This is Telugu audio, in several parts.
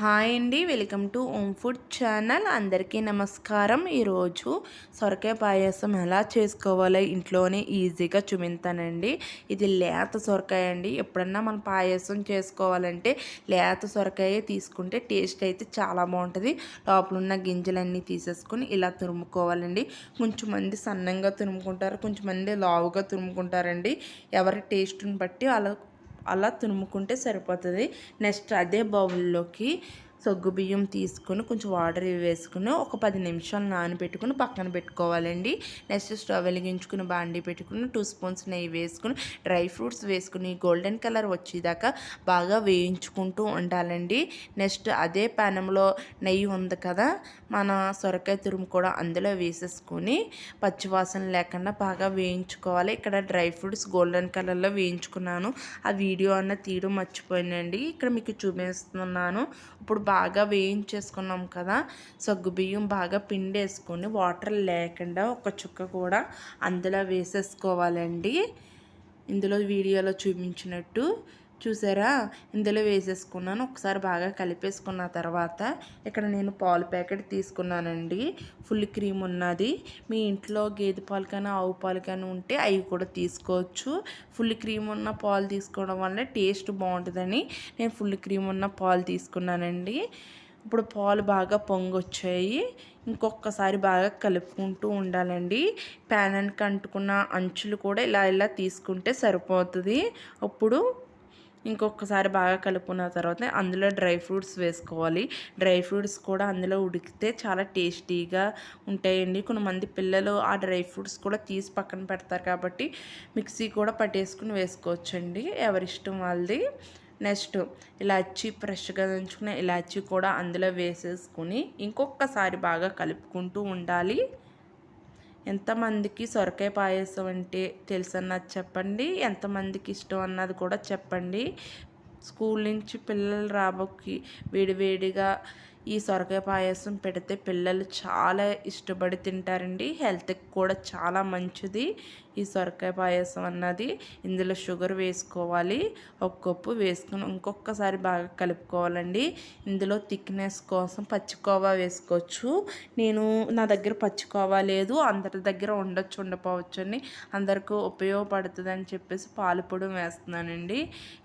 హాయ్ అండి welcome to Om food channel. అందరికీ నమస్కారం. ఈరోజు సొరకాయ పాయసం ఎలా చేసుకోవాలో ఇంట్లోనే ఈజీగా చూపింతానండి ఇది లేత సొరకాయ అండి. ఎప్పుడన్నా మనం పాయసం చేసుకోవాలంటే లేత సొరకాయ తీసుకుంటే టేస్ట్ అయితే చాలా బాగుంటుంది. లోపల ఉన్న గింజలన్నీ తీసేసుకొని ఇలా తురుముకోవాలండి. కొంచెం మంది సన్నంగా తురుముకుంటారు కొంచెం మంది లావుగా తురుముకుంటారండి. ఎవరి టేస్ట్ని బట్టి అలా అలా తురుముకుంటే సరిపోతుంది. నెక్స్ట్ అదే బౌల్లోకి సగ్గు బియ్యం తీసుకుని కొంచెం వాటర్ వేసుకుని ఒక పది నిమిషాలు నానబెట్టుకుని పక్కన పెట్టుకోవాలండి. నెక్స్ట్ స్టవ్ వెలిగించుకుని బాండీ పెట్టుకుని టూ స్పూన్స్ నెయ్యి వేసుకుని డ్రై ఫ్రూట్స్ వేసుకుని గోల్డెన్ కలర్ వచ్చేదాకా బాగా వేయించుకుంటూ ఉండాలండి. నెక్స్ట్ అదే పానంలో నెయ్యి ఉంది కదా మన సొరకాయ తురుము కూడా అందులో వేసేసుకొని పచ్చివాసన లేకుండా బాగా వేయించుకోవాలి. ఇక్కడ డ్రై ఫ్రూట్స్ గోల్డెన్ కలర్లో వేయించుకున్నాను. ఆ వీడియో అన్న తీయడం మర్చిపోయిందండి ఇక్కడ మీకు చూపిస్తున్నాను. ఇప్పుడు బాగా వేయించేసుకున్నాం కదా. సగ్గుబియ్యం బాగా పిండేసుకొని వాటర్ లేకుండా ఒక చుక్క కూడా అందులో వేసేసుకోవాలండి. ఇందులో వీడియోలో చూపించినట్టు చూసారా? ఇందులో వేసేసుకున్నాను. ఒకసారి బాగా కలిపేసుకున్న తర్వాత ఇక్కడ నేను పాలు ప్యాకెట్ తీసుకున్నానండి. ఫుల్ క్రీమ్ ఉన్నది. మీ ఇంట్లో గేదె పాలు కానీ ఆవు పాలు కానీ ఉంటే అవి కూడా తీసుకోవచ్చు. ఫుల్ క్రీమ్ ఉన్న పాలు తీసుకోవడం వల్ల టేస్ట్ బాగుంటుందని నేను ఫుల్ క్రీమ్ ఉన్న పాలు తీసుకున్నానండి. ఇప్పుడు పాలు బాగా పొంగొచ్చాయి. ఇంకొకసారి బాగా కలుపుకుంటూ ఉండాలండి. ప్యానానికి అంటుకున్న అంచులు కూడా ఇలా ఇలా తీసుకుంటే సరిపోతుంది. అప్పుడు ఇంకొకసారి బాగా కలుపుకున్న తర్వాత అందులో డ్రై ఫ్రూట్స్ వేసుకోవాలి. డ్రై ఫ్రూట్స్ కూడా అందులో ఉడికితే చాలా టేస్టీగా ఉంటాయండి. కొంతమంది పిల్లలు ఆ డ్రై ఫ్రూట్స్ కూడా తీసి పక్కన పెడతారు కాబట్టి మిక్సీ కూడా పట్టేసుకుని వేసుకోవచ్చండి. ఎవరిష్టం వాళ్ళది. నెక్స్ట్ ఇలాచి ఫ్రెష్గా దంచుకున్న ఇలాచి కూడా అందులో వేసేసుకుని ఇంకొకసారి బాగా కలుపుకుంటూ ఉండాలి. ఎంతమందికి సొరకాయ పాయసం అంటే తెలుసన్నది చెప్పండి? ఎంతమందికి ఇష్టం అన్నది కూడా చెప్పండి. స్కూల్ నుంచి పిల్లలు రాబోకి వేడివేడిగా ఈ సొరకాయ పాయసం పెడితే పిల్లలు చాలా ఇష్టపడి తింటారండి. హెల్త్కి కూడా చాలా మంచిది ఈ సొరకాయ పాయసం అన్నది. ఇందులో షుగర్ వేసుకోవాలి ఒక కప్పు వేసుకుని ఇంకొకసారి బాగా కలుపుకోవాలండి. ఇందులో థిక్నెస్ కోసం పచ్చికోవా వేసుకోవచ్చు. నేను నా దగ్గర పచ్చికోవా లేదు అందరి దగ్గర ఉండొచ్చు ఉండపోవచ్చు అని అందరికీ ఉపయోగపడుతుంది అని చెప్పేసి పాలు పొడి వేస్తున్నానండి.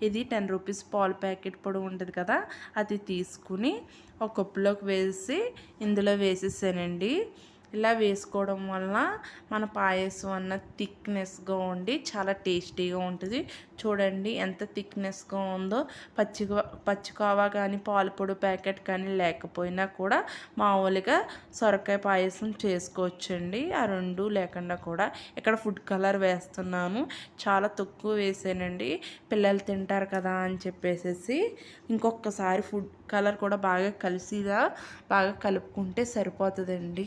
ఇది టెన్ రూపీస్ పాలు ప్యాకెట్ పొడి ఉంటుంది కదా అది తీసుకుని ఒక పప్పులోకి వేసి ఇందులో వేసేసానండి. ఇలా వేసుకోవడం వలన మన పాయసం అన్న థిక్నెస్గా ఉండి చాలా టేస్టీగా ఉంటుంది. చూడండి ఎంత థిక్నెస్గా ఉందో. పచ్చి పచ్చికోవా కానీ పాలపొడి ప్యాకెట్ కానీ లేకపోయినా కూడా మామూలుగా సొరకాయ పాయసం చేసుకోవచ్చండి. ఆ రెండు లేకుండా కూడా ఇక్కడ ఫుడ్ కలర్ వేస్తున్నాను. చాలా తక్కువ వేసానండి. పిల్లలు తింటారు కదా అని చెప్పేసి ఇంకొకసారి ఫుడ్ కలర్ కూడా బాగా కలిసిగా బాగా కలుపుకుంటే సరిపోతుందండి.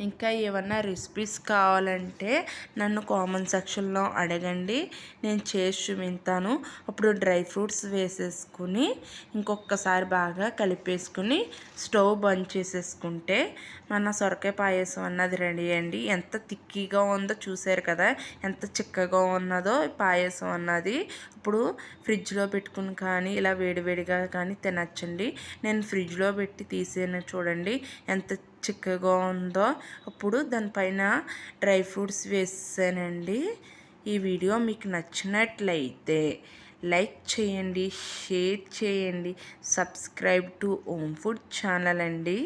ఇంకా ఏమన్నా రెసిపీస్ కావాలంటే నన్ను కామెంట్ సెక్షన్లో అడగండి. నేను చేసి చూపిస్తాను. అప్పుడు డ్రై ఫ్రూట్స్ వేసేసుకుని ఇంకొకసారి బాగా కలిపేసుకుని స్టవ్ బంద్ చేసేసుకుంటే మన సొరకాయ పాయసం అన్నది రెడీ అండి. ఎంత తిక్కీగా ఉందో చూసారు కదా? ఎంత చిక్కగా ఉన్నదో పాయసం అన్నది. ఇప్పుడు ఫ్రిడ్జ్లో పెట్టుకుని కానీ ఇలా వేడివేడిగా కానీ తినచ్చండి. నేను ఫ్రిడ్జ్లో పెట్టి తీసాను చూడండి. ఎంత చిక్కగా ఉందో అప్పుడు దానిపైన డ్రై ఫ్రూట్స్ వేసానండి. ఈ వీడియో మీకు నచ్చినట్లయితే లైక్ చేయండి షేర్ చేయండి subscribe to Om food channel అండి.